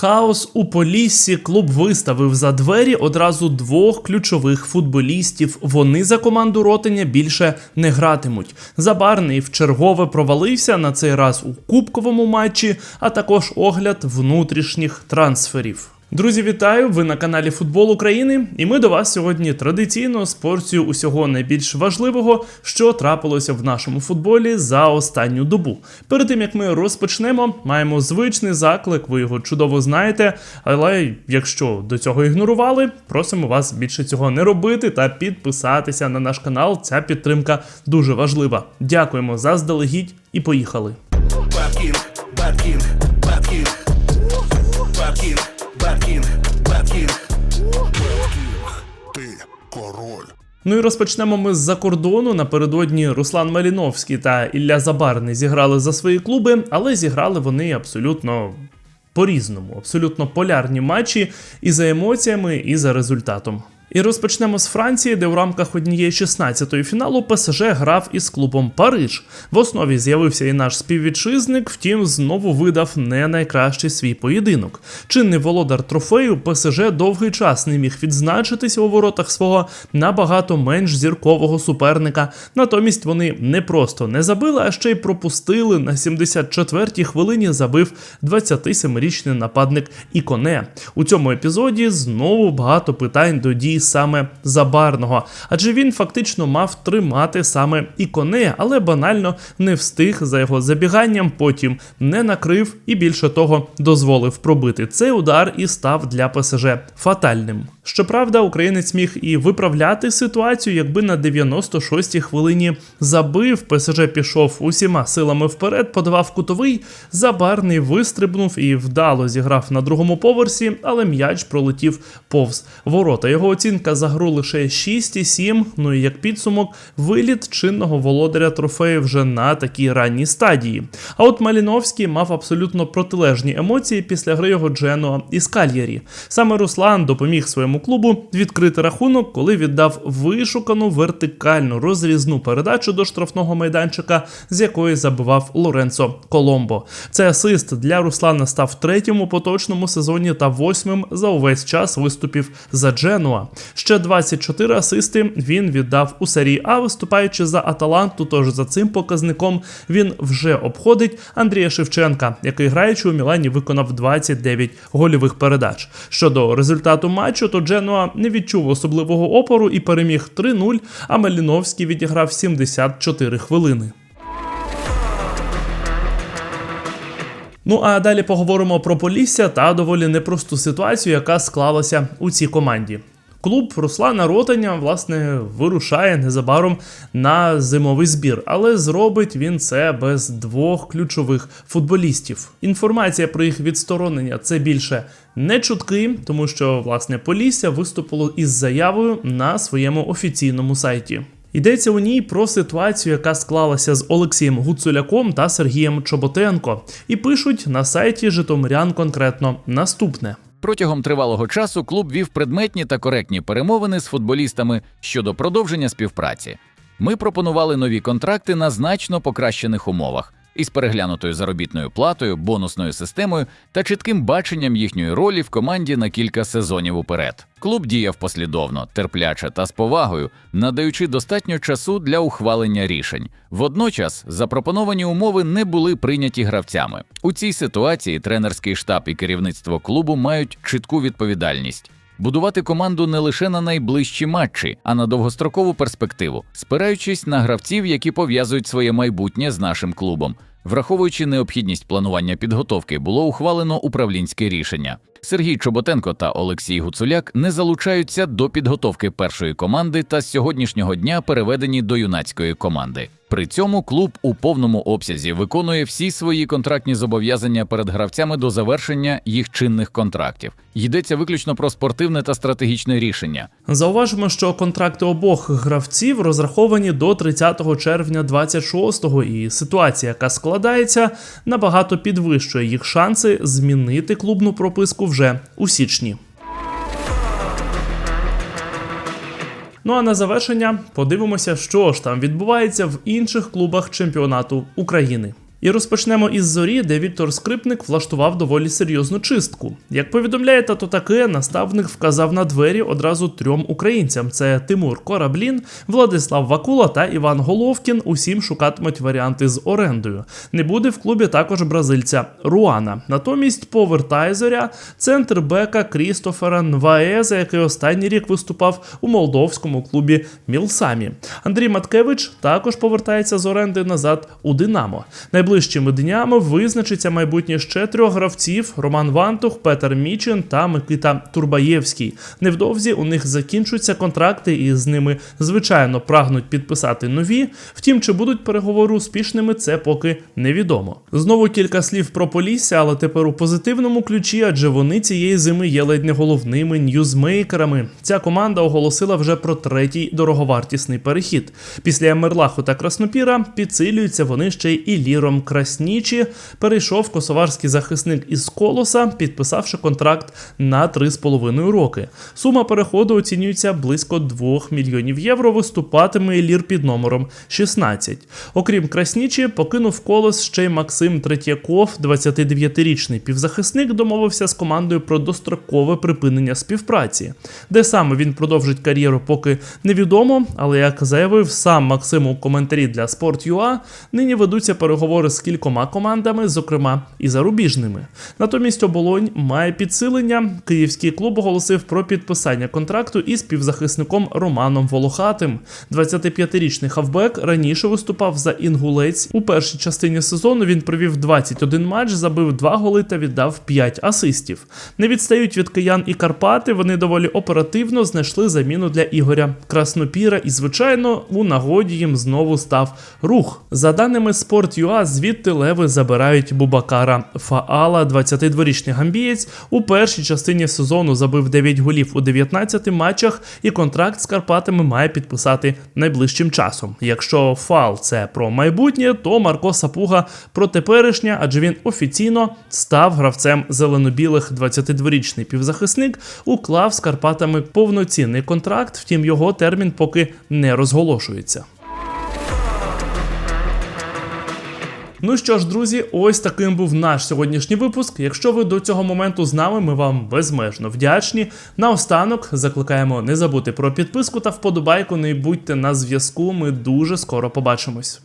Хаос у Поліссі клуб виставив за двері одразу двох ключових футболістів. Вони за команду Ротеня більше не гратимуть. Забарний вчергове провалився на цей раз у кубковому матчі, а також огляд внутрішніх трансферів. Друзі, вітаю! Ви на каналі Футбол України, і ми до вас сьогодні традиційно з порцією усього найбільш важливого, що трапилося в нашому футболі за останню добу. Перед тим як ми розпочнемо, маємо звичний заклик, ви його чудово знаєте. Але якщо до цього ігнорували, просимо вас більше цього не робити та підписатися на наш канал. Ця підтримка дуже важлива. Дякуємо заздалегідь і поїхали. Bad King, Ну і розпочнемо ми з-за кордону. Напередодні Руслан Маліновський та Ілля Забарний зіграли за свої клуби, але зіграли вони абсолютно по-різному, абсолютно полярні матчі і за емоціями, і за результатом. І розпочнемо з Франції, де у рамках однієї 16-ї фіналу ПСЖ грав із клубом Париж. В основі з'явився і наш співвітчизник, втім, знову видав не найкращий свій поєдинок. Чинний володар трофею ПСЖ довгий час не міг відзначитися у воротах свого набагато менш зіркового суперника. Натомість вони не просто не забили, а ще й пропустили на 74-й хвилині забив 27-річний нападник Іконе. У цьому епізоді знову багато питань до дій саме забарного, адже він фактично мав тримати саме Іконе, але банально не встиг за його забіганням, потім не накрив і більше того дозволив пробити. Цей удар і став для ПСЖ фатальним. Щоправда, українець міг і виправляти ситуацію, якби на 96-й хвилині забив, ПСЖ пішов усіма силами вперед, подавав кутовий, забарний вистрибнув і вдало зіграв на другому поверсі, але м'яч пролетів повз ворота. Його оцінка за гру лише 6,7, Ну і як підсумок, виліт чинного володаря трофею вже на такій ранній стадії. А от Маліновський мав абсолютно протилежні емоції після гри його Дженуа із Кальярі. Саме Руслан допоміг своєму клубу відкрити рахунок, коли віддав вишукану вертикальну розрізну передачу до штрафного майданчика, з якої забивав Лоренцо Коломбо. Цей асист для Руслана став третім у поточному сезоні та восьмим за увесь час виступів за Дженуа. Ще 24 асисти він віддав у серії А, виступаючи за Аталанту. Тож за цим показником він вже обходить Андрія Шевченка, який граючи у Мілані виконав 29 гольових передач. Щодо результату матчу, то Дженуа не відчув особливого опору і переміг 3-0, а Маліновський відіграв 74 хвилини. Ну а далі поговоримо про Полісся та доволі непросту ситуацію, яка склалася у цій команді. Клуб Руслана Ротаня, власне, вирушає незабаром на зимовий збір, але зробить він це без двох ключових футболістів. Інформація про їх відсторонення це більше не чутки, тому що власне Полісся виступило із заявою на своєму офіційному сайті. Йдеться у ній про ситуацію, яка склалася з Олексієм Гуцуляком та Сергієм Чоботенко, і пишуть на сайті Житомирян конкретно наступне. Протягом тривалого часу клуб вів предметні та коректні перемовини з футболістами щодо продовження співпраці. Ми пропонували нові контракти на значно покращених умовах із переглянутою заробітною платою, бонусною системою та чітким баченням їхньої ролі в команді на кілька сезонів уперед. Клуб діяв послідовно, терпляче та з повагою, надаючи достатньо часу для ухвалення рішень. Водночас запропоновані умови не були прийняті гравцями. У цій ситуації тренерський штаб і керівництво клубу мають чітку відповідальність. Будувати команду не лише на найближчі матчі, а на довгострокову перспективу, спираючись на гравців, які пов'язують своє майбутнє з нашим клубом. Враховуючи необхідність планування підготовки, було ухвалено управлінське рішення. Сергій Чоботенко та Олексій Гуцуляк не залучаються до підготовки першої команди та з сьогоднішнього дня переведені до юнацької команди. При цьому клуб у повному обсязі виконує всі свої контрактні зобов'язання перед гравцями до завершення їх чинних контрактів. Йдеться виключно про спортивне та стратегічне рішення. Зауважимо, що контракти обох гравців розраховані до 30 червня 26-го, і ситуація, яка складається, набагато підвищує їх шанси змінити клубну прописку вже у січні. Ну а на завершення подивимося, що ж там відбувається в інших клубах чемпіонату України. І розпочнемо із зорі, де Віктор Скрипник влаштував доволі серйозну чистку. Як повідомляє тато таке, наставник вказав на двері одразу трьом українцям: це Тимур Кораблін, Владислав Вакула та Іван Головкін. Усім шукатимуть варіанти з орендою. Не буде в клубі також бразильця Руана. Натомість повертає зоря центр бека Крістофера Нваеза, який останній рік виступав у молдовському клубі Мілсамі. Андрій Маткевич також повертається з оренди назад у Динамо. Найближчими днями визначиться майбутнє ще трьох гравців: Роман Вантух, Петер Мічин та Микита Турбаєвський. Невдовзі у них закінчуються контракти, і з ними звичайно прагнуть підписати нові. Втім, чи будуть переговори успішними, це поки невідомо. Знову кілька слів про Полісся, але тепер у позитивному ключі, адже вони цієї зими є ледь не головними ньюзмейкерами. Ця команда оголосила вже про третій дороговартісний перехід. Після Емерлаху та Краснопіра підсилюються вони ще й Краснічі. Перейшов косоварський захисник із Колоса, підписавши контракт на 3,5 роки. Сума переходу оцінюється близько 2 мільйонів євро. Виступатиме Ілір під номером 16. Окрім Краснічі, покинув колос ще й Максим Третьяков, 29-річний півзахисник, домовився з командою про дострокове припинення співпраці. Де саме він продовжить кар'єру, поки невідомо, але як заявив сам Максим у коментарі для Sport.ua, нині ведуться переговори з кількома командами, зокрема і зарубіжними. Натомість оболонь має підсилення. Київський клуб оголосив про підписання контракту із півзахисником Романом Волохатим. 25-річний хавбек раніше виступав за інгулець. У першій частині сезону він провів 21 матч, забив 2 голи та віддав 5 асистів. Не відстають від киян і Карпати. Вони доволі оперативно знайшли заміну для Ігоря Краснопіра, і звичайно, у нагоді їм знову став рух. За даними Sport.ua, звідти леви забирають Бубакара Фаала, 22-річний гамбієць. У першій частині сезону забив 9 голів у 19 матчах, і контракт з Карпатами має підписати найближчим часом. Якщо фал це про майбутнє, то Марко Сапуга про теперішнє, адже він офіційно став гравцем зелено-білих 22-річний півзахисник, уклав з Карпатами повноцінний контракт, втім його термін поки не розголошується. Ну що ж, друзі, ось таким був наш сьогоднішній випуск. Якщо ви до цього моменту з нами, ми вам безмежно вдячні. Наостанок закликаємо не забути про підписку та вподобайку. Не будьте на зв'язку. Ми дуже скоро побачимось.